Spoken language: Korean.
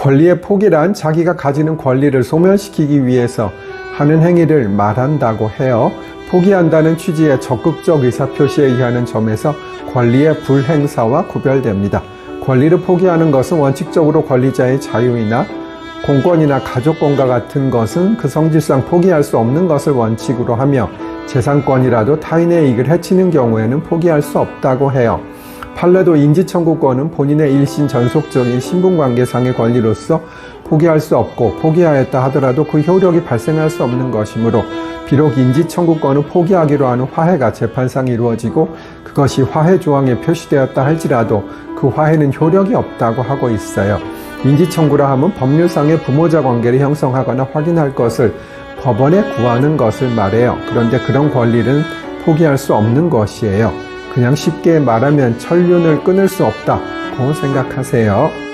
권리의 포기란 자기가 가지는 권리를 소멸시키기 위해서 하는 행위를 말한다고 해요. 포기한다는 취지의 적극적 의사표시에 의하는 점에서 권리의 불행사와 구별됩니다. 권리를 포기하는 것은 원칙적으로 권리자의 자유이나 공권이나 가족권과 같은 것은 그 성질상 포기할 수 없는 것을 원칙으로 하며 재산권이라도 타인의 이익을 해치는 경우에는 포기할 수 없다고 해요. 판례도 인지청구권은 본인의 일신 전속적인 신분관계상의 권리로서 포기할 수 없고 포기하였다 하더라도 그 효력이 발생할 수 없는 것이므로 비록 인지청구권은 포기하기로 하는 화해가 재판상 이루어지고 그것이 화해 조항에 표시되었다 할지라도 그 화해는 효력이 없다고 하고 있어요. 인지청구라 함은 법률상의 부모자 관계를 형성하거나 확인할 것을 법원에 구하는 것을 말해요. 그런데 그런 권리는 포기할 수 없는 것이에요. 그냥 쉽게 말하면 천륜을 끊을 수 없다고 생각하세요.